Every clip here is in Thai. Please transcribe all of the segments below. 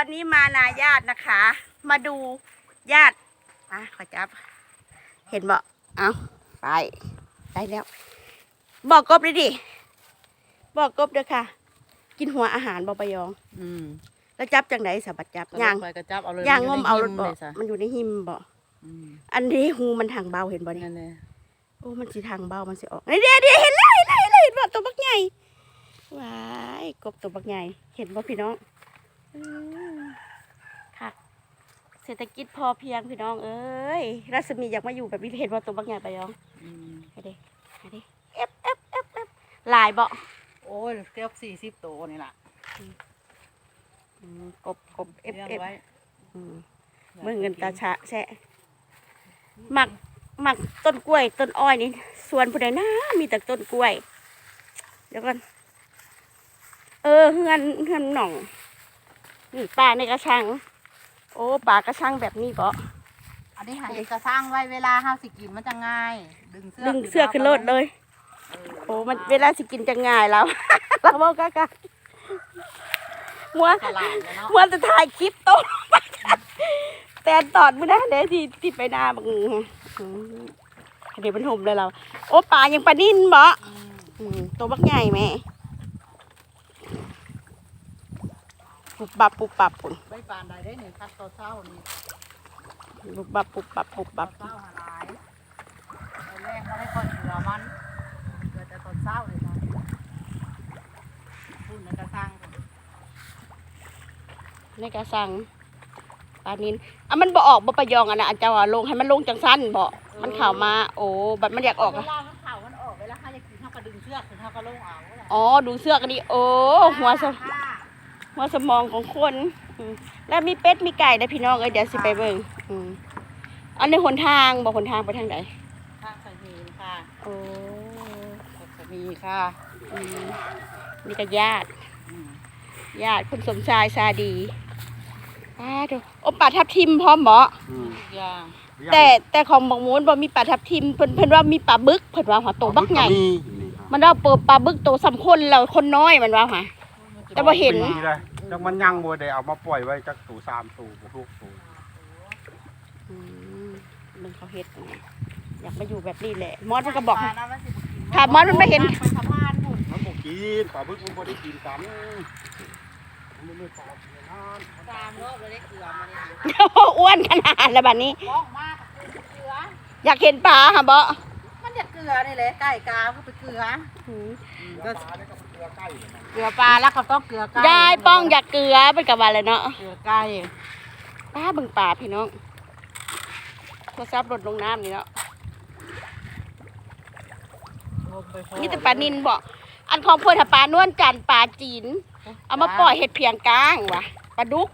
วันนี้มานาญาตินะคะ มาดูญาติอะขอจับ เห็นบ่เอาไปได้แล้ว บอกกบเลยดิ บอกกบเด้อค่ะ กินหัวอาหารบอปยอง อืมแล้วจับจังไหนสะบัดจับย่างไปกระจับเอาเลยย่างงมเอารถบ่บ่ซะมันอยู่ในหิมบ่อืมอันนี้หูมันทางเบาเห็นบ่นี่นั่นแหละโอ้มันสิทางเบามันสิออกเดี๋ยวเดี๋ยวเห็นแล้วเห็นแล้วเห็นแล้วเห็นบ่ตัวบักใหญ่ว้ายกบตัวบักใหญ่ เห็นบ่พี่น้องอืม ค่ะเศรษฐกิจพอเพียงพี่น้อง เอ้ยรัศมีอยากมาอยู่แบบนี้เห็นบ่ตัวบักใหญ่ไปยองอืมให้ดิให้ดิเอฟเอฟเอฟเอฟลายบ่โอ้ยเกือบสี่สิบตัวนี่ล่ะอืมกบกบเอฟลี้ยงเอฟไว้เมื่อเงินตาชะแชะหมักหมักต้นกล้วย ต้นอ้อยนี่สวนผู้ใดนะมีแต่ต้นกล้วย เดี๋ยวก่อนเออเฮือนเฮือนหน่อง นี่ปลาในกระชัง โอ้ปลากระชังแบบนี้บ่อันนี้ให้กระสร้างไว้เวลาห้าสิกินมันจะง่าย ดึงเสื้อดึงเสื้อขึ้นรถเลยเออโอ้มันเวลาสิกินจะง่ายแล้ว เราบอกกะกะมัวฉลาดเลยเนาะมัวจะถ่ายคลิปโตแต่ตอดไม่ได้เด้ที่ที่ไปหน้าบังอืมเดี๋ยวมันห่มเลยเรา โอ้ปลายังปลานิ่นบ่อืมอืมตัวบักใหญ่แม่ ปุบปับปุบปับปุ่นใบปานใดได้หนึ่งคัดต่อเช้านี่ปุบปับปุบปับปุบต่ปัอบเช้าหาหลายตอนแรกเขาได้ก่อนเหลือมันเกิดแต่ตอนเช้าเลยนะพูดในกระสร้างในกระสังปลานินอะมันบ่ออกบ่ประยองอะนะอันเจ้าว่าลงให้มันลงจังสั้นบ่มันเข่ามา โอ้บัดมันอยากออกเวอะลามันเข่ามันออกเวลาเขาจะกินเขาก็ดึงเชือกถึงเขาก็ลงเอาแหละ อ๋อดูเสื้อกันดิโอ้หัวสม หัวสมองของคนอืมแล้วมีเป็ดมีไก่นะพี่น้องเอ้ยเดี๋ยวสิไปเบิ่งอืมอันนี้หนทางบอกหนทางไปทางไหนข้างใส่หีนค่ะโอ้สมีค่ะอืมนี่ก็ญาติอืมญาติคุณสมชายซาดีอ้าดูโอ้ปลาทับทิมพร้อมบ่ทุกอย่างแต่แต่ของบางมูนบ่มีปลาทับทิมเพิ่นเพิ่นว่ามีปลาบึกเพิ่นว่าหัวโตบักใหญ่มันเอาเปิดปลาบึกโตสำคนแล้วคนน้อยมันว่าค่ะแต่บ่เห็นปีเลย จังมันยังบ่ได้เอามาปล่อยไว้จักตู่สามตู่บ่ทุกตู่อืมมันเขาเฮ็ดไงอยากมาอยู่แบบนี้แหละ มอสมันก็บอกให้ถามมอสมันไม่เห็น ไปสะพานพุ่นมันบ่กินปลาบึกมันบ่ได้กินกันมันไม่ปลากินนานตามรอบเลยได้เกลือมาเนี่ยอ้วนขนาดแล้วบัดนี้มองมากเกลือ อยากเห็นปลาค่ะบ่มันจะเกลือนี่แหละไก่กาเขาไปเกลือ อืมปลาเนี่ยก็เก ลือใกล้เลยนะเกลือปลาแล้วเขาต้องเกลือไก่ยายป้องอยากเกลือเป็นกับว่าเลยเนาะเกลือไก่ป้าเบิ่งปลาพี่น้องโทรศัพท์หล่นลงน้ำนี่เนาะมีแต่ปลานินบ่อันของเพิ่นถ้าปลานวลจันทร์ปลาจีน เอามาปล่อยเห็ดเพียงกลางว่ะปลาดุก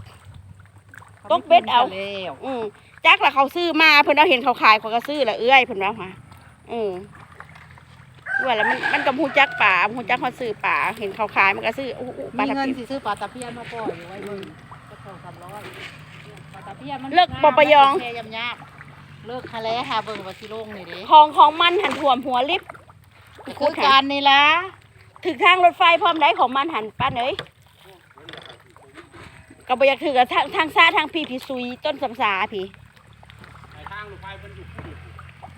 ตกเบ็ดเอาแล้วอืมจักละเขาซื้อมาเพิ่นเอาเห็นเขาขายเขาก็ซื้อละเอื้อยเพิ่นว่าค่ะอืม ว่าแล้วมันมันก็ฮู้จักป่าฮู้จักเขาซื้อป่าเห็นเขาขายมันก็ซื้ออู้อู้ปลามีตะเงินเพียนสิซื้อปลาตะเพียนมาปล่อยไว้มึงก็สองสามร้อยปลาตะเพียนมันเลิกบ่ประยองแค่ยำยาบเลิกคาแล้วหาเบิ่งว่าสิลงนี่เด้ของของมันหันถ่วมหัวลิฟต์คือการนี่ล่ะถึงทางรถไฟพร้อมได้ของมันหันป้าเอ้ยก็บ่อยากถือกับทางทางซ้ายทางพี่พี่ซุยต้นสำสาพี่ ไอ้ทางลูกไฟมันอยู่ที่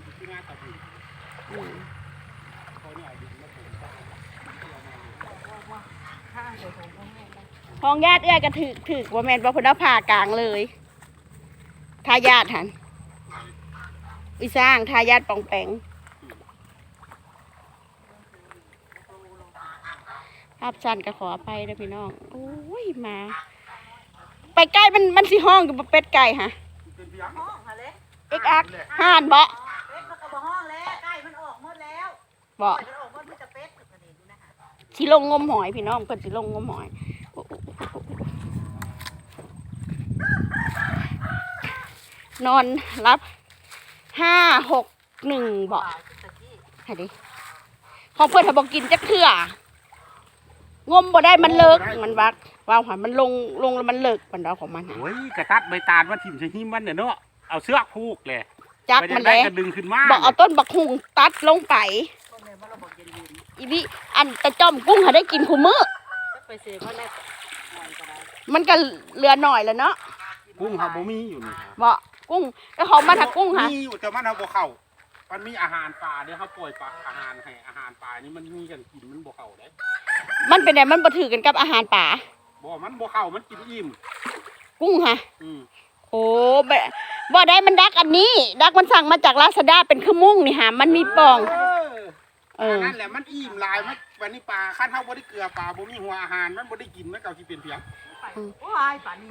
อยู่ที่หน้าตะพี อืม เขาเนี่ยเอาดินมาปลูกสร้าง ของญาติเอื้อยก็ถือถือว่าแม่นว่าเพิ่นเอาผ่ากลางเลยทายาทหันอีสร้างทายาทปองแปงภาพชันก็ขออภัยนะพี่น้องโอ้ยมา ไปใกล้มันมันสิห้องกับเป็ดไก่ฮะเป็นเพียงห้องค่ะเล็กเอ็กอักห่านบ่เป็ดมันก็บ่ห้องแล้วไก่มันออกหมดแล้วบ่มันออก สิลงงมหอยพี่น้องเพิ่นสิลงงมหอยนอนรับห้าหกหนึ่งบ่ปลาตะกี้ให้ดิของเพิ่นถ้าบอกกินจักเทื่องมบ่ได้มันเลิกมันวักว่าวหอยมันลงลงแล้วมันเลิกมันเอาของมันน่ะโอ้ยกระตัดใบตาลว่าทิ่มใส่หิมมันเนี่ยเนาะเอาเสือกผูกเลยจักไปมันได้เลยก็ดึงขึ้นมาบอกเอาต้นบักหุงตัดลงไป อีวิอันตะจอมกุ้งหาได้กินคู่มื้อๆไปเสียมาแล้วหน่อยก็ได้มันก็เหลือหน่อยแล้วเนาะกุ้งครับบ่มีอยู่นี่ฮะบ่กุ้งแล้วเขามาถักกุ้งค่ะมีอยู่แต่มันเอาบ่เข้ามันมีอาหารปลาเดี๋ยวเขาปล่อยปลาอาหารให้อาหารปลานี่มันมีกันกินมันบ่เข้าได้มันเป็นไงมันบ่ถือกันกับอาหารป่าบ่มันบ่เข้ามันกินอิ่มกุ้งค่ะอืมโอ้บ่บ่ได้มันดักอันนี้ ดักมันสั่งมาจากลาซาด้าเป็นเครื่องมุ่งนี่ค่ะมันมีปอง เออเออ นั่นแหละมันอิ่มหลายมันวันนี้ปลาคันเฮาบ่ได้เกลือปลาบ่มีหัวอาหารมันบ่ได้กินมันก็สิเป็นเพียงโอ้ยป่านนี้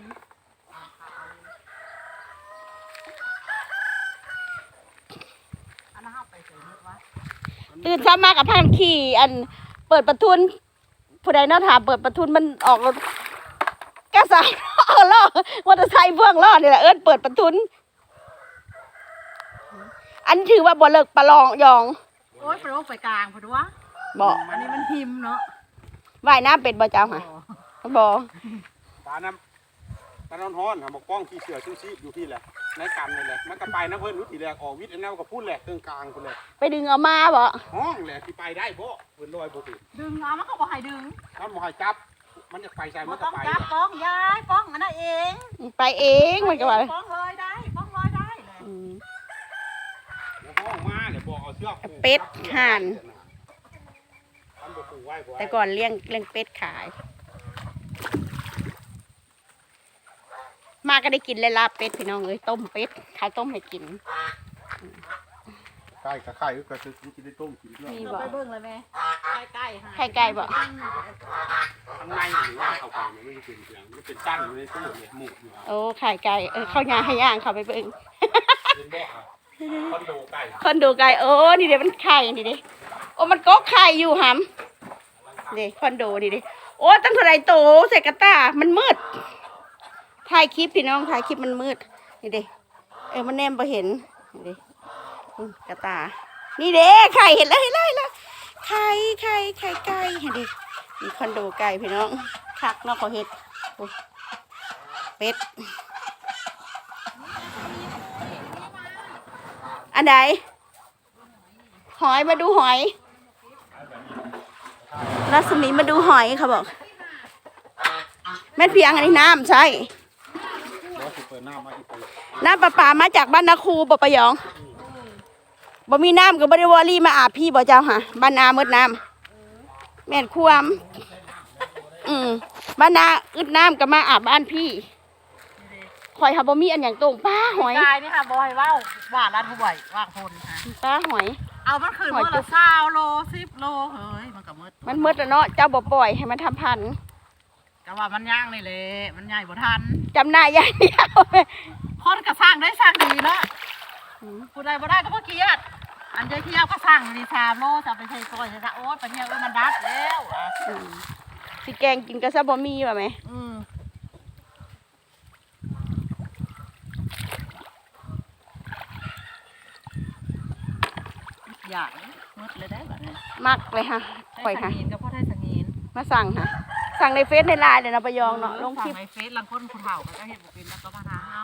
อันนั้นเอาไปใส่เนื้อวะตื่นเช้ามากับพานขี่ อันเปิดประทุนผู้ใดเนาะถามเปิดประทุนมันออกรถกระสายเอาล่อมอเตอร์ไซค์พ่วงล่อนี่แหละเอิ้นเปิดประทุน อันถือว่าบ่เลิกประลองยองโอ้ยไปโอ้ไปกลางพอดีวะบ่อันนี้มันหิมเนาะว่ายน้ำเป็นบ่เจ้าค่ะบ่ปลาน้ำปลาน้ำฮ้อนหาบอกป้องที่เสือชูชีพอยู่ที่แหละในกันนี่แหละมันก็ไปนะเพิ่นรู้ทีแรกออกวิทย์อันนั้นก็พูดแหละเครื่องกลางพุ่นแหละไปดึงเอามาบ่ห้องแหละที่ไปได้บ่เพิ่นลอยบ่ถึงดึงเอามันก็บอกให้ดึงถ้าบ่ให้จับ มันจะไปใส่มัมันนต้ก็องไปจับป้องยายป้องอันนั้นเอง ไปเองมันก็ว่าป้องเลยได้ป้องเลยได้เลย อืม แล้วห้องมาเดี๋ยวบอกเอา เชือกผูกเป็ดห่านมันบ่ผูกไว้บ่แต่ก่อนเลี้ยงเลี้ยงเป็ดขาย มาก็ได้กินเลยลาบเป็ดพี่น้องเอ้ยต้มเป็ดขายต้มให้กินไก่กับไข่ก็คือกินได้ต้มกินด้วยมีเราไปเบิ่งเลยแม่ใกล้ๆไข่ไก่บ่ข้างในหรือว่าเข้าไปเนี่ยมันเป็นเสียงมันเป็นตั้งอยู่ในตู้เนี่ยหมูอยู่โอ้ไข่ไก่เออข้าวยาให้ย่างเขาไปเบิ่งเป็นบ่อะ คอนโดไก่คนดูไก่โอ้นี่เดี๋ยวมันไข่นี่ดิโอ้มันก็ไข่อยู่หำนี่คอนโดนี่ดิโอ้ตั้งเท่าไรโตใส่กระตามันมืดถ่ายคลิปพี่น้องถ่ายคลิปมันมืดนี่ดิเออมันแนมไปเห็นนี่ดิอืมกระตา นี่เด้ไข่เห็นแล้วเห็นแล้วเห็นแล้วไข่ไข่ไข่ไก่เห็นดิมีคอนโดไก่พี่น้องคักนอกเขาเห็ดเป็ด อันใดหอยมาดูหอยรัศมีมาดูหอยเขาบอกแม่เพียงอันนี้น้ำใช่แล้วสิเปิดหน้ามาอีกทีน้ำประปามาจากบ้านนาคูบ่ปะยองบ่มีน้ำก็บ่ได้วอรี่มาอาบพี่บ่เจ้าค่ะบ้านนาหมดน้ำแม่นควมอืมบ้านนาอึดน้ำก็มาอาบบ้านพี่ คอยหาบ่มีอันอย่างตรงป้าหอยกายนี่ค่ะบอยว่าวว่าร้านผู้บ่อยว่างคนค่ะป้าหอย เอามันคืนหอยเมื่อจุ๊ละบเศร้าโลสิบโลเฮ้ยมันก็มืดมันมืดแล้วเนาะเจ้าบ่ปล่อยให้มันทำพันธุ์แต่ว่ามันย่างนี่แหละมันใหญ่บ่ทันจำหน้าอย่างเดียวคนก็สร้างได้สร้างดีเนาะอืมผู้ใดบ่ได้ก็บ่เกลียดอันเดียวเที่ยวก็สร้างนี่สามโลจะเอาไปใส่ซอยใส่ซะโอ๊ยปะเนี่ยเอ้ยมันดับแล้วอะอืมสิแกงกินก็ซะบ่มีว่าไหมอืม อยากมืดเลยได้แบบนี้มักเลยค่ะปล่อยค่ะได้สังเกตก็พอได้สังเกตมาสั่งค่ะสั่งในเฟซในไลน์เลยนะประยองเนาะลงคลิปในเฟซลังคนผู้เฒ่าก็จะเห็นบ่เป็นแล้วก็มาหาเอา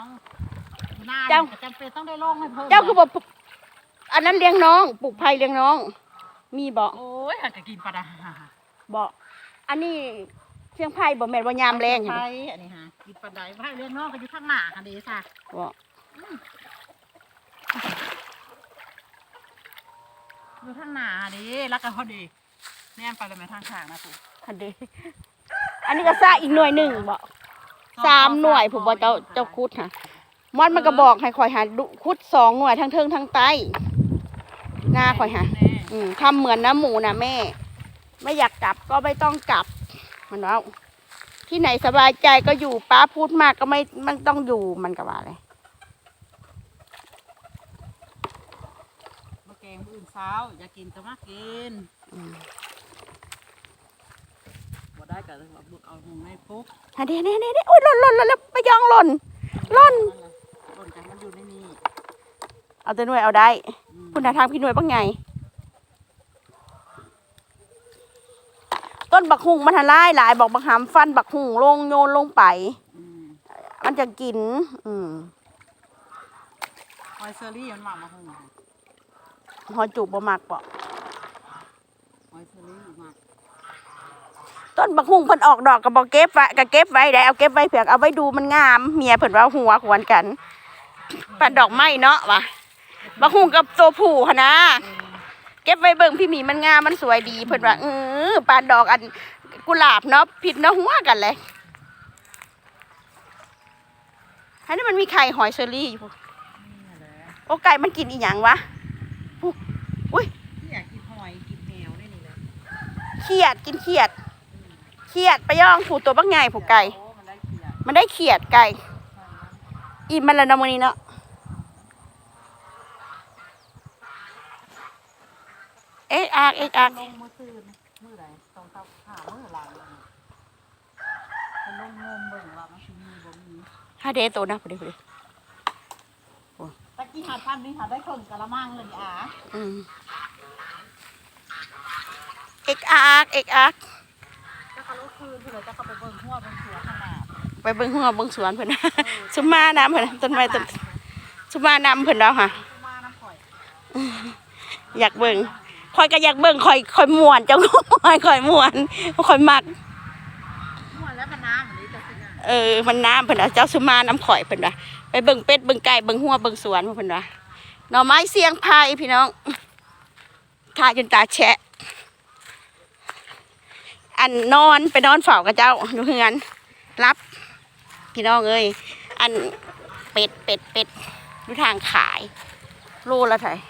หน้าเจ้าจำเป็นต้องได้ลงให้เพิ่มเจ้าคือบอกอันนั้นเลี้ยงน้องปลูกไผ่เลี้ยงน้อง มีบอกโอ้ยหากจะกินปลาดาบอกอันนี้เชียงไผ่บ่แม่นว่ายามแรงใช่เห็นบ่อันนี้ฮะกินปลาไดไผ่เลี้ยงน้องก็อยู่ข้างหน้าค่ะเดีค่ะบอก อยู่ข้างหน้าดีแล้วก็พอดีแนมไปเลยไหมทางข้างนะปู่คันเดอันนี้ก็ซาอีกหน่วยหนึ่งบอกสามหน่วยผมบอกเจ้าเจ้าคุดค่ะมอดมันก็บอกให้คอยหาดุคุดสองหน่วยทั้งเทิงทั้งใต้หน้าคอยหาแน่อืมทำเหมือนน้ำหมูนะแม่ ไม่อยากกลับก็ไม่ต้องกลับ มันว่าที่ไหนสบายใจก็อยู่ป้าพูดมากก็ไม่มันต้องอยู่มันก็ว่าเลย มาแกงมื้ออื่น เช้า อยากกินก็มากินอืมบ่ได้ก็เลยว่าบุกเอาหงในปุ๊กอันนี้นี่นี่นี่โอ้ยหล่นหล่นหล่นแล้วไปยองหล่นหล่นหล่นกันมันอยู่ในนี้เอาตัวหน่วยเอาได้อืมคุณทางพี่หน่วยบ้างไง ต้นบักหุงมันทลายหลายบอกบักหามฟันบักหุงลงโยนลงไปอืมมันจะกิน อืมหอยเซอรี่มันมามาหง หอยจูบบ่มักบอกหอยเซอรี่มาต้นต้นบักฮุ่งเพิ่นออกดอกก็บ่เก็บไว้ก็เก็บไว้ได้เอาเก็บไว้เผื่อเอาไว้ดูมันงาม เมียเพิ่นว่าหัวขวนกันปันดอกไม้เนาะว่ะบักฮุ่งกับตัวผู้หั่นนะเก็บไว้เบิ่งพี่หมีมันงามมันสวยดีเพิ่นว่าเออปานดอกอันกุหลาบเนาะผิดเนาะหัวกันเลยอันนี้มันมีไข่หอยเชอรี่อยู่โอ้ไก่มันกินอีหยังวะอุ๊ยอุ้ย ที่อยากกินหอยกินแมวได้นี่แหละ เขียดกินเขียด เขียดไปย่องผูตัวบักใหญ่ผูไก่โอ้มันได้เขียดมันได้เขียดไก่ อิ่มมันแล้วเนาะมื้อนี้เนาะเอ็กอักเอ็กอักลงมือซื่นมือไหนตรงเท้าขามือหลังเลยมันลงงมเบิ่งว่ามันสิมีบ่มีฮาเดโตนะพอดีพอดีตะกี้หาพันนี่หาได้ครึ่งกะละมังเลยนี่อะอืม เอ็กอักเอ็กอักจะเขาลุกคืนเพื่อจะเขาไปเบิ่งหัวเบิ่งหัวข้างหน้าไปเบิ่งหัวเบิ่งสวนเพิ่นนะสุมาน้ำเพิ่นนะต้นไม้ต้นสุมาน้ำเพิ่นแล้วค่ะมาน้ำข่อยอยากเบิ่งคอยก็อยากเบิ่งคอยคอยม่วนเจ้าคอยคอยม่วนคอยมักหัวแล้วมันน้ำอันนี้จะสิน่ะเออมันน้ำเพิ่นว่าเจ้าสุมาน้ำข่อยเพิ่นว่าไปเบิ่งเป็ดเบิ่งไก่เบิ่งหัวเบิ่งสวนเพิ่นว่าหน่อไม้เสียงพายพี่น้องทาจนตาแฉะ อันนอนไปนอนเฝ้ากับเจ้าอยู่เฮือนรับ พี่น้องเอ้ยอันเป็ดเป็ดเป็ดอยู่ทางขาย โลละเท่าไหร่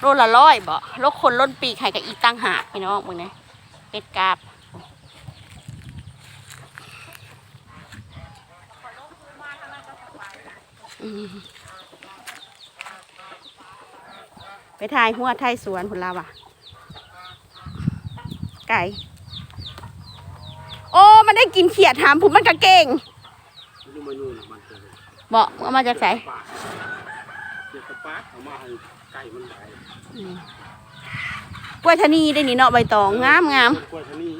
โลละร้อยบ่โลกคนล้นปีกไข่กับอีกตั้งหากพี่น้องมึงนะเป็ดกาบไปถ่ายหัวถ่ายสวนผลลาวะไก่ โอ้ มันได้กินเขียดหามผมมันกะเก่งนี่มาอยู่น่ะมันเกิดบอกเอามาจากไหนปากเดี๋ยวกระปาดเอามาให้ไก่มันได้กล้วยทะนีได้นี่เนาะใบตองงามงามกล้วยชะนี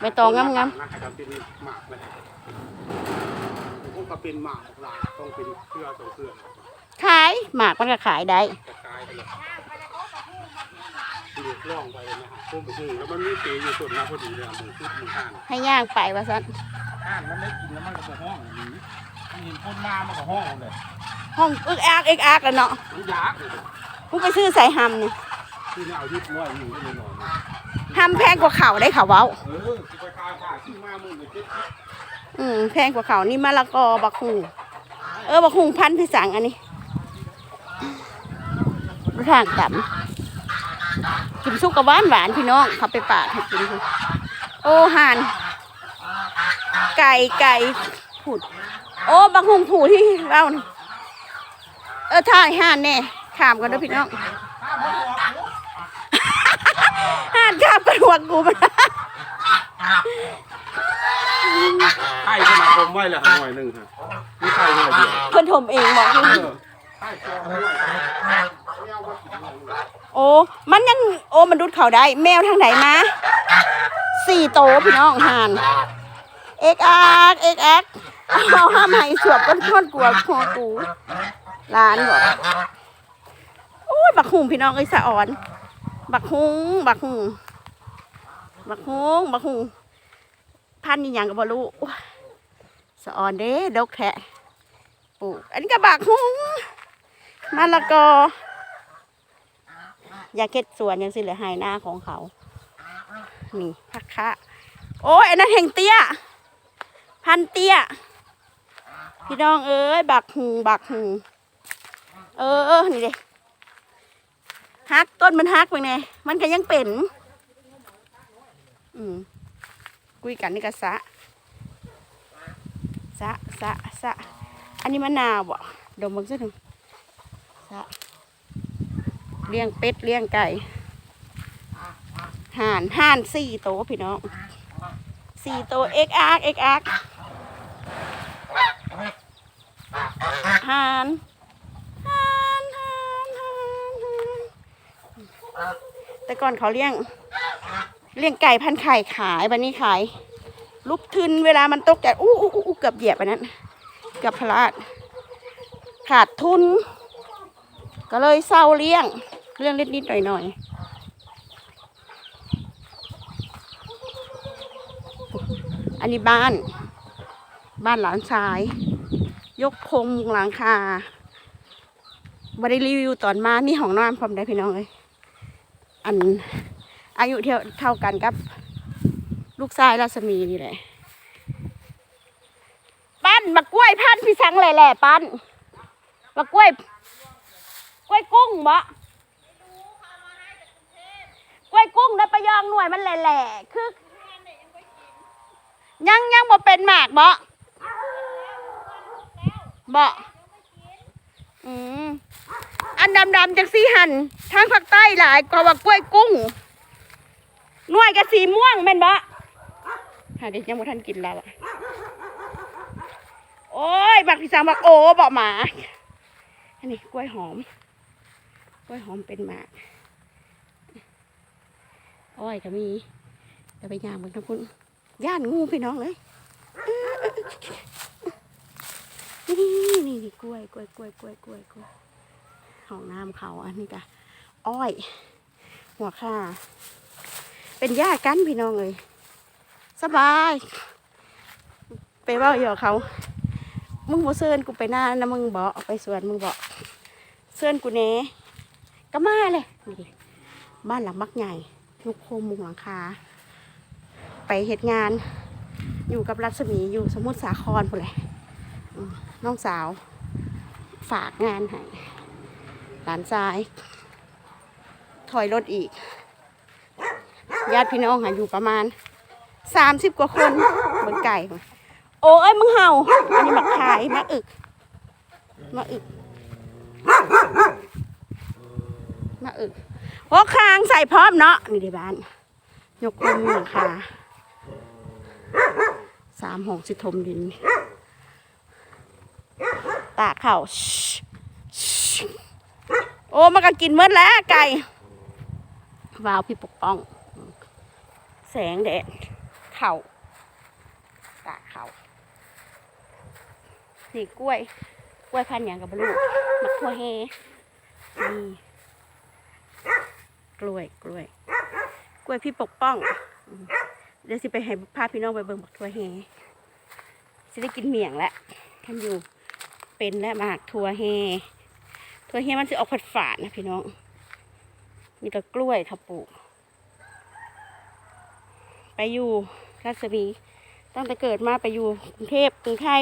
ใบตองงามงามนะให้ทำเป็นหมากเลยผมก็เป็นหมากของลาต้องเป็นเครือสองเครือขายหมากมันก็ขายได้กระจายไปเลยเลือกล่องไปเลยนะฮะพุ่มไปซื้อแล้วมันมีเตยอยู่ส่วนมาพอดีเลยอะมึงชุดมึงห่านให้ย่างไปว่าซันห่านมันไม่กินแล้วมันก็จะห้องหนีมันเห็นคนมามันก็ห้องเลยห้องอึกอักอึกอักแล้วเนาะมันยากเลยมึงไปซื้อใส่หำนี่ที่นี่เอายึดน้อยอยู่ก็เลยนอนหำแพงกว่าเขาได้เขาเว้า เออที่ไปคายผ่าซื้อมามึงไปเจ็ดสิบอืมแพงกว่าเขานี่มะละกอบักหุงเออบักหุงพันธุ์พี่สังอันนี้ดูทางต่ำ กินซุกกับหวานหวานพี่น้องเขาไปปาดให้กินคือโอ้ห่านไก่ไก่ผุด โอ้บักหุงผูที่เว้านี่เออถ่ายห่านแน่ขามกันเด้อพี่น้องห่านขามกันหัวกูมันไข่สมาคมไว้แล้วหน่อยหนึ่งฮะมีไข่หน่อยเดียวเพิ่นถมเองบอกอ โอ้ มันยังโอ้มันดูดเข่าได้ แมวทางไหนมาสี่โตพี่น้องห่านเอกอักเอกอักเอาห้ามให้สวบก้นข้นกลัวคอกูร้านบอกโอ้ยบักหุงพี่น้องเอ้สะอ่อน บักหุงบักหุงบักหุงบักหุงพันนี่ยังกับบรู้สะอ่อนเด้ดกแทะปลูกอันนี้ก็บักหุงมะละกอ ยาเก็ดสวนยังสิเหลือหายหน้าของเขา นี่พักคะโอ้ยอันนั้นแห่งเตี้ย พันเตี้ย พี่น้องเอ้ย บักหูบักหูเออเออ นี่เด้ฮักต้นมันฮักไปไงมันก็ยังเป็น อืมคุยกันนี่ก็สะสะสะสะอันนี้มะนาวบ่ดมเบิ่งซะหนึ่งสะ เลี้ยงเป็ดเลี้ยงไก่ห่านห่านสี่โตวพี่น้องสี่โตวเอ็กอาร์เอ็กอาร์ห่านห่านห่านห่านแต่ก่อนเขาเลี้ยง เลี้ยงไก่พันไข่ขายบันนี้ขายลุกทึนเวลามันตกใจอู้อู้อู้อู้เกือบเหยียบอันนั้นเกือบพลาด ขาดทุน ก็เลยเศร้าเลี้ยง เรื่องเล็กนิดๆหน่อยๆอันนี้บ้าน บ้านหลานชาย ยกโครงมุงหลังคาบได้รีวิวตอนมามีห้องนอนพร้อมได้พี่น้องเลยอันอายุเท่าเท่ากันกับลูกชายรัศมีนี่แหละปั้นมะกล้วยพันพี่สังแหล่แหล่ปั้นมะกล้วย กล้วยกุ้งบ่ กล้วยกุ้งได้ประยองหน่วยมันแหล่ๆคือยังยังบ่เป็นหมากบ่บ่อืมอันดำๆจากสีหันทางภาคใต้หลายกว่ากล้วยกุ้งหน่วยกับสีม่วงแม่นบ่หาเด็กยังบ่ทันกินแล้วอะโอ้ยบักพี่สามบักโอ้บอกหมาอันนี้กล้วยหอม กล้วยหอมเป็นหมาก อ้อยก็มีจะไปย่างเบนทั้งคุณย่านงูพี่น้องเลยนี่นี่นี่กล้วยกล้วยกล้วยกล้วยกล้วยกล้วยห้องน้ำเขาอันนี้กะอ้อย หัวข่าเป็นญาติกันพี่น้องเลยสบาย ไปว่าอยู่เขา มึงบ่เซินกูไปหน้านะมึงบอกไปสวนมึงบอกเซินกูแหน่ก็มาเลยนี่บ้านหลังมักใหญ่ ลูกโคมมุงหลังคา ไปเหตุงานอยู่กับรัศมีอยู่สมุทรสาครพุ่นแหละน้องสาว ฝากงานให้หลานชาย ถอยรถอีก ญาติพี่น้องหาอยู่ประมาณสามสิบกว่าคนเบิ่งไก่ โอ้ยมึงเห่า อันนี้มาขายมาอึก มาอึก มาอึกโอ้คางใส่พร้อมเนาะนี่ดีบ้านยกมือหลังคาสามหงสิทมดิน ตากเข่าโอ้มันก็กินเมื่อแล้วไก่วาวพี่ปกป้อง แสงแดดเข่าตากเข่านี่กล้วย กล้วยพันอย่างกับบลูกมะขั่วเฮนี่ กล้วยกล้วย กล้วยพี่ปกป้อง เดี๋ยวสิไปให้พาพี่น้องไปเบิ่งบักทัวเฮสิได้กินเมี่ยงแล้วท่านอยู่เป็นและมากทัวเฮทัวเฮมันสิออกผัดฝาดนะพี่น้องนี่ก็กล้วยทับปลูกไปอยู่รัศมีตั้งแต่เกิดมาไปอยู่กรุงเทพกรุงไทย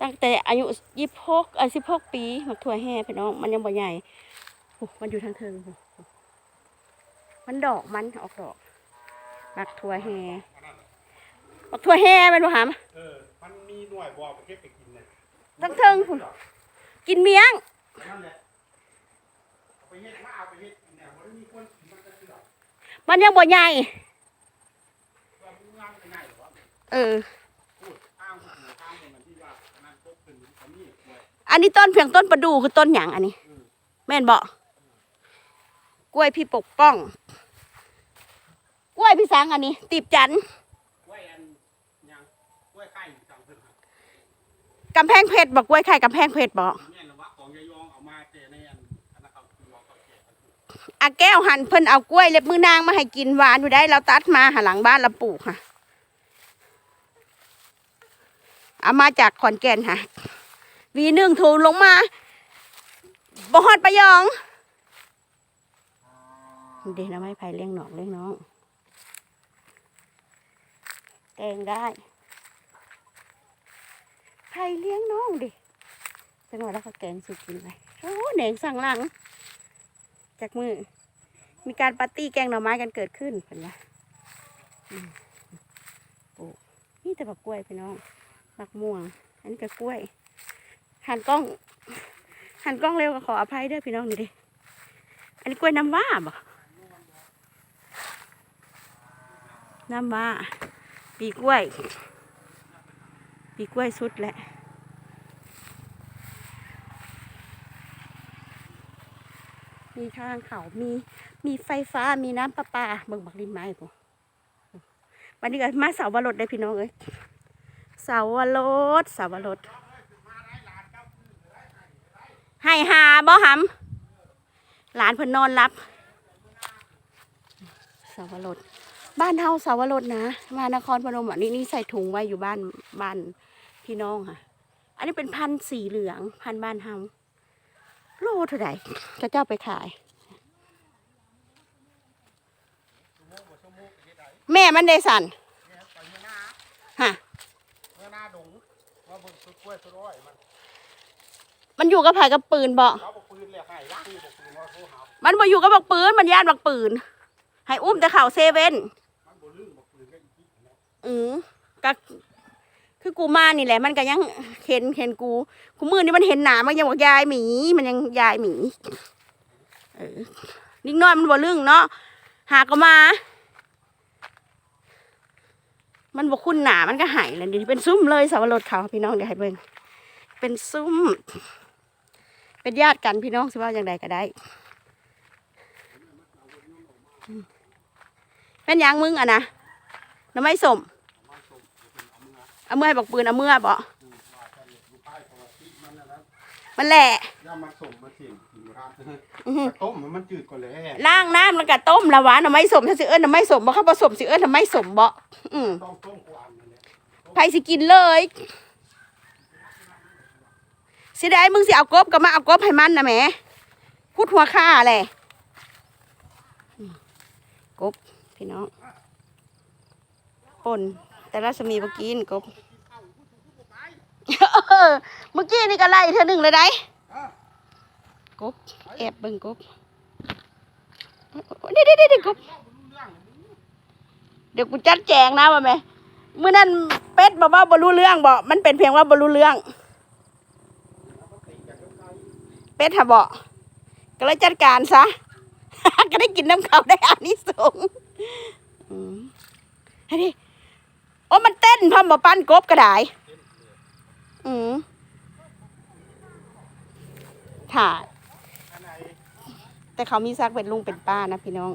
ตั้งแต่อายุยี่สิบหกอาสิบหกปีหมักถั่วแห่พี่น้องมันยังบ่ใหญ่ มันอยู่ทางเทิง มันดอกมันออกดอกหมักถั่วแห่หมักถั่วแห่เป็นบ่หามเออมันมีหน่วยบ่ประเภทไปกินเนี่ยทั้งเทิงพุ่นกินเมียงนั่นแหละเอาไปเฮ็ดมาเอาไปเฮ็ดกินเนี่ยบ่ได้มีคนกินมันก็คือดอกมันยังบ่ใหญ่ว่ามันงามไปไหนหรอวะเออพูดอ้างหูอ้างมันที่ว่าอันนั้นพบเป็นอันนี้หน่วยอันนี้ต้นเพียงต้นประดูคือต้นหยังอันนี้ แม่นบ่ก ล้วยพี่ปกป้อง กล้วยพี่สังอันนี้ ตีบจันทร์กล้วยอันยังกล้วยไข่สั่งเพิ่นครับกำแพงเพชรบอกกล้วยไข่กำแพงเพชรบอกแม่นละวะของยายยองเอามาเจในอันอันนั้นเขาคือว่าเขาแจกกันคืออาแก้วหันเพิ่นเอากล้วยเล็บมือนางมาให้กินหวานอยู่ได้เราตัดมาหาหลังบ้านเราปลูกค่ะเอามาจากขอนแก่นค่ะวีหนึ่งถูลงมาบ่ฮอดประยอง เดี๋ยวเราไม่ไผ่เลี้ยงหนอกเลี้ยงน้อง แกงได้ไผ่เลี้ยงน้องดิจังหวะแล้วก็แกงสุกกินไปโอ้เหน่งสั่งหลัง จากมือ มีการปาร์ตี้แกงหน่อไม้กันเกิดขึ้นเห็นไหมอืมปลูกนี่แต่บักกล้วยพี่น้องบักม่วง อันนี้ก็กล้วย หันกล้อง หันกล้องเร็วก็ขออภัยด้วยพี่น้องนี่ดิ อันนี้กล้วยน้ำว้าบ่ น้ำว้าปีกล้วย ปีกล้วยสุดแหละมีทางเขามี มีไฟฟ้า มีน้ำประปา เบิ่งบักริมไม้กูวันนี้ก็มาเสาวรสได้พี่น้องเอ้ยเสาวรสเสาวรสให้หาบ่หำหลานเพิ่นนอนรับเสาวรส บ้านเฮาสาวรสนะมานครพนมอะนี่นี่ใส่ถุงไว้อยู่บ้านบ้านพี่น้องค่ะ อันนี้เป็นพันสีเหลือง พันบ้านเฮาโลเท่าไหร่ก็เจ้าไปขาย แม่มันได้สันฮะเมื่อหน้าดุงมันอยู่กับไผกับปืนบ่เขาบอกปืนเลยให้ล่างนี่บามันบ่อยู่กับบักปืนมันย่านบักปืนให้อุ้มแต่เข่าเซเว่น อือก็คือกูมานี่แหละ มันก็ยังเห็นเห็นกู กูมือนี่มันเห็นหนามันยังบอกยายหมี มันยังยายหมีเออนิดน้อยมันบ่ลึงเนาะหาก็มา มันบ่คุ้นหนามันก็หายแล้วนี่เป็นซุ้มเลยสาวรสเขาพี่น้องเดี๋ยวให้เบิ่งเป็นซุ้ม เป็นญาติกันพี่น้องสิว่าอย่างใดก็ได้เป็นยังมึงอะนะ น้ำไม่สมมันส่งเป็นเอามือเอามื่อให้บอกปืนเอามื่อบ่อืมว่าจะเหล็กลูกไพ่ปกติมันนะนะมันแหละย่ามาส่งมาเสี่ยงกินร้านอื้อหือต้มมันมันจืดกว่าแล้วล้างน้ำแล้วก็ต้มละหวานน้ำไม่สมถ้าสิเอิ้นน้ำไม่สมบ่เขาผสมสิเอิ้นน้ำไม่สมบ่อืมต้องต้มกว่าอันนั่นแหละไผสิกินเลยสิได้มึงสิเอากบก็มาเอากบให้มันนะแหมพูดหัวค่าแหละอืมกบพี่น้อง ป่นแต่ละสมีบ่อกินกบเออเมื่อกี้นี่ก็ไล่เธอหนึ่งเลยได้กบแอบเบิ่งกบเดี๋ยวเดี๋ยวเดี๋ยวกบเดี๋ยวกูจัดแจงนะว่าแม่เมื่อนั้นเป็ดบอกว่าบรรู้เรื่องบอกมันเป็นเพียงว่าบรรู้เรื่อง เป็ดหะบอกก็เลยจัดการซะก็ได้กินน้ำเขาได้อานิสงส์อืมเฮ้ดิ อ้มันเต้นพร้อมบ่ปั้นกบก็ได้อืมถ่ายแต่เขามีซักเป็นลุงเป็นป้านะพี่น้อง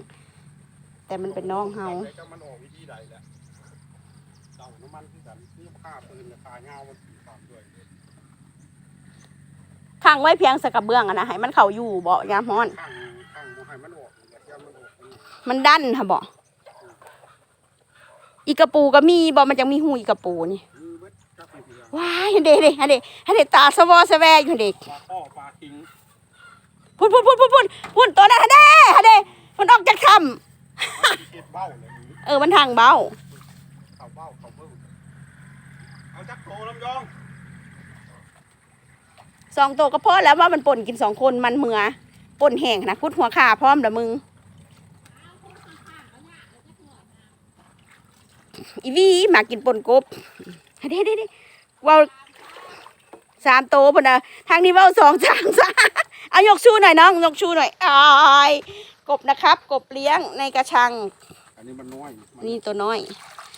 แต่มันเป็นน้องเฮามันออกวิธีใดแหละเต่าน้ำมันที่กันนี่ค่าปืนราเงามันสีความด้วยขังไว้เพียงสกับเบื้องอะนะให้มันเขาอยู่บ่ยามฮ้อนข้างข้างให้มันออกมันดันค่ะเบ่ อีกระปูก็มีบ่มันยังมีหูอีกระปูนี่มือเบิดจับไปเพียงว้ายเห็นเด็กเด็กเห็นเด็กเห็นเด็กตาสวอสแวอยู่เด็กปลาข้อปลาคิงพุ่นพุ่นพุ่นพุ่นพุ่นพุ่นตัวนั้นเห็นเด้เห็นเด็กมันออกจากถ้มันสิเฮ็ดเบ้าเลยนี่ำเออมันทางเบาเข้าเบ้าเข้าเบิ้งเอาจักโตลำยองสองตัวก็พอแล้วว่ามันป่นกินสองคนมันเมือป่นแห้งนะพุดหัวขาพร้อมเด้อมึง อีวีมากินป่นกบเฮ้ยเด้เด้เด้เว่าสามโตวพุ่นนะทางนี้เว่าสองสามสามเอายกชูหน่อยน้องยกชูหน่อยอายกบนะครับ กบเลี้ยงในกระชัง อันนี้มันน้อยมันี่ตัวน้อย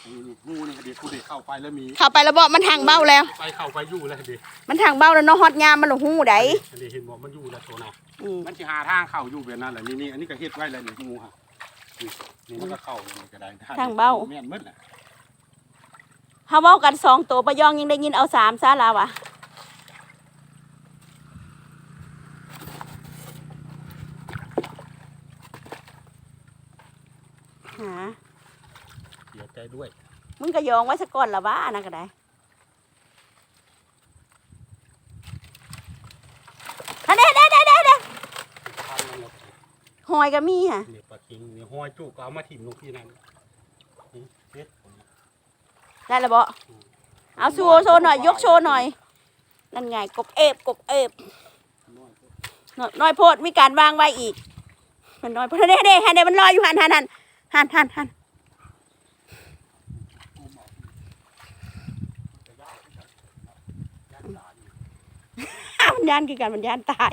นี่งูนี่เดี๋ยวกูเด็กเข้าไปแล้วมีเข้าไประเบาะมันทางเบ้าแล้ว ไปเข้าไปอยู่แล้วเด็กมันทางเบ้าแล้วเนาะฮอดยามมันหลหูไดอันนี้เห็นบอกมันอยู่แล้วตัวเนาะอืมมันสิหาทางเข้าอยู่แบบนั้นแหละนี่นี่อันนี้ก็เฮ็ดไว้แล้วนี่งูฮะนี่นี่มันก็เข้านี่ก็ได้ทางเบ้าแม่นหมดน่ะ เฮาเว้ากันสองตัวปะยองยังได้ยินเอาสามซะแล้ววะหาเสียใจด้วย มึงก็ยองไว้สักก่อนละวะอันนั่นก็ได้อันเด้เด้เด้เด้เด้ทางนั้นแหละหอยก็มีฮะนี่ปลาคิงนี่ห้อยจุกก็เอามาถิ่มลงที่นั่นนี่เฮ็ด ได้และบ่เอาโชว์โชว์หน่อย ยกโชว์หน่อย นั่นไงกบเอฟกบเอฟน้อยโพดมีการวางไว้อีก มันน้อยโพดเด้เด้ฮันเด้มันลอยอยู่หันหันหันหันหันหันมันยานคือกันมันยานตาย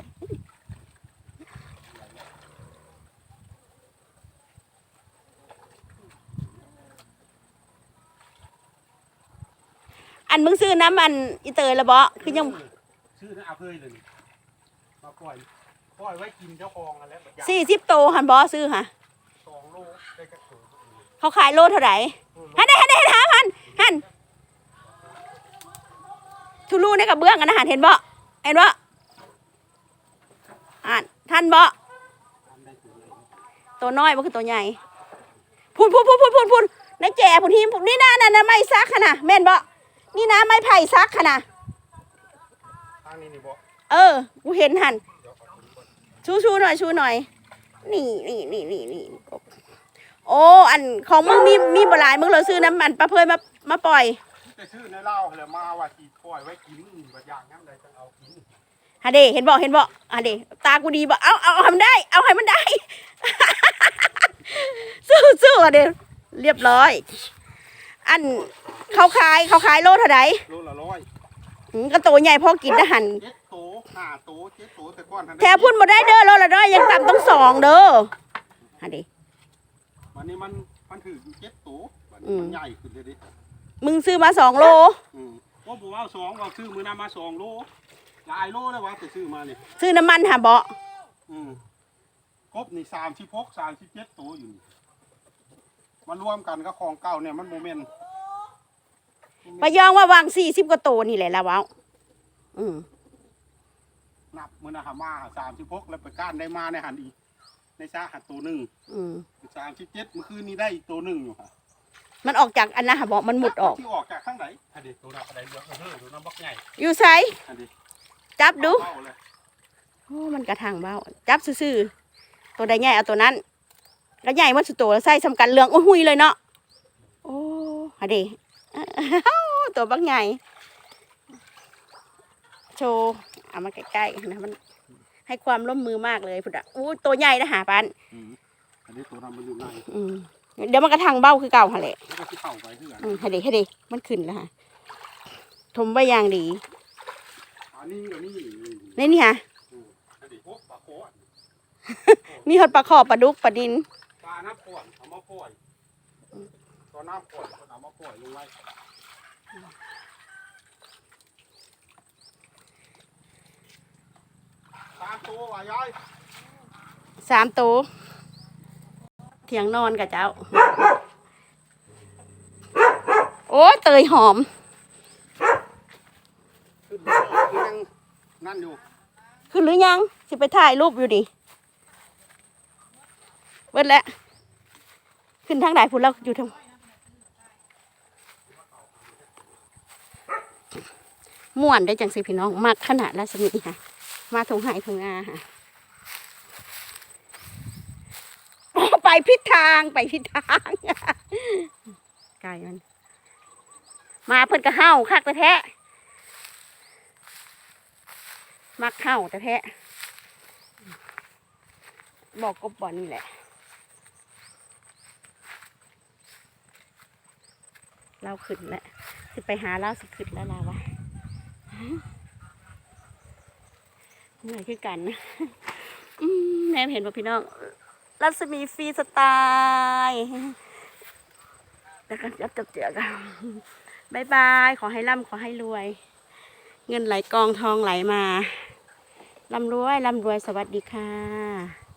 อันมึงซื้อน้ำมันอีเตยละบ่คือยังชื่อนะอาเพยเลยนี่มาปล่อยปล่อยไว้กินเจ้าของกันแล้วแบบสี่สิบโตหันบ่ซื้อค่ะ สองโลได้กระโถเขาขายโลเท่าไหร่ฮันเด้ฮันเด้ถามหันหันทุลูในกับเบื้องกันนะหันเห็นบ่เห็นบ่อ่านท่านบ่ตัวน้อยบ่คือตัวใหญ่พูนพูนพูนพูนพูนพูนนายแก่พูนทีมนี่นะนั่นนะไม้ซักขนาดแม่นบ่ นี่นะไม้ไผ่ซักขนาดทางนี้นี่บ่เออ กูเห็นหัน ชูชูหน่อยชูหน่อย นี่นี่นี่นี่นี่โอ้ อันของมึงมีมีบหลายมึงเราซื้อน้ำมันปลาเพยมามาปล่อยแต่ชื่อในเล่าแล้วมาว่าสิปล่อยไว้กินบ่อย่างนั้นเลยจะเอากินฮะเดเห็นบอกเห็นบอกฮะเดตากูดีบอกเอาเอาเอาให้มันได้ เอาให้มันได้ สู้สู้ฮะเดเรียบร้อย อันเขาขายเขาขายโลเท่าไหร่โลละร้อยหืมก็โตใหญ่พอกินนะหันเจ็ดโตห้าโตเจ็ดโตแต่ก่อนทันได้แถวพุ่นมาได้เด้อโลละร้อยยังต่ำต้องสองเด้อฮะเดวันนี้มันมันถืออยู่เจ็ดโตวันอืนี้มมันใหญ่ขึ้นเลยดิมึงซื้อมาสองโล อืมว่าบอกว่าสองเราซื้อมือนามาสองโลหลายโลแล้ววะแต่ซื้อมาเนี่ยซื้อน้ำมันหาเบาะอืมครบนี่สามสิบหกสามสิบเจ็ดโตอยู่นี่มารวมกันกับของเก่าเนี่ยมันโมเมนต์ ปะยองว่าวางสี่สิบกว่าโตนี่แหละละเว้าอืมนับมือนาหามาสามสิบหกแล้วไปก้านได้มาในหันอีก ในซาหัดตัวหนึ่งอืมสามสิบเจ็ดเมื่อคืนนี้ได้อีกตัวหนึ่งอยู่ค่ะมันออกจากอันนะหาเบาะมันหมุดออกที่ออกจากข้างไหนอันนี้ตัวนับอะไรเยอะเออตัวนับบักใหญ่อยู่ไซอันนี้จับดูเข้าเลยโอ้มันกระทางเบ้า จับซื่อๆตัวใดใหญ่เอาตัวนั้นก็ใหญ่หมันสุดโตแล้วใส่สำกันเหลืองโอ้ยหุยเลยเนาะโอ้ฮะเด ตัวบักใหญ่โชว์เอามาใกล้ๆนะมัน ให้ความร่วมมือมากเลยพุทธะอู้ตัวใหญ่นะหาปันอืมอันนี้ตัวนับมันอยู่ในอืมเดี๋ยวมันกระทางเบ้าคือเก่าหั่นแหละแล้วก็ที่เข้าไปเพื่อนอืมฮะเดฮะเดมันขึ้นแล้วฮะทมไว้อย่างดีอันนี้กับนี่ในนี่ฮะอันนี้พวกปลาโคดมีหอดปลาขอบปลาดุกปลาดินปลาน้ำป่วนเอามาปล่อยตัวน้ำป่วนเอามา ปล่อยลงไว้ตามตัวว่ายายสามตัวเถียงนอนกับเจ้า โอ้ยเตยหอม ขึ้นมายังนั่นอยู่ขึ้นหรือยัง สิไปถ่ายรูปอยู่ดิเวิดแล้ว ขึ้นทางไหนพุ่นเราอยู่ทาง ม่วนได้จังสิพี่น้องมากขนาดราชนีค่ะ มาทงไหทงอาค่ะไปพิดทางไปพิดทางไกลมัน มาเพิ่นก็เห่าคักแต่แท้มักเห่าแต่แท้บอกกบบอนี่แหละ เราขึ้นแล้วสิไปหาเราสิขึ้นแล้วเราวะ เหนื่อยคือกันนะอืมแม่เห็นป่ะพี่น้อง รัศมีฟรีสไตล์แล้วกันยับจับเจือกันบายบาย ขอให้ร่ำขอให้รวย เงินไหลกองทองไหลมาร่ำรวยร่ำรวยสวัสดีค่ะ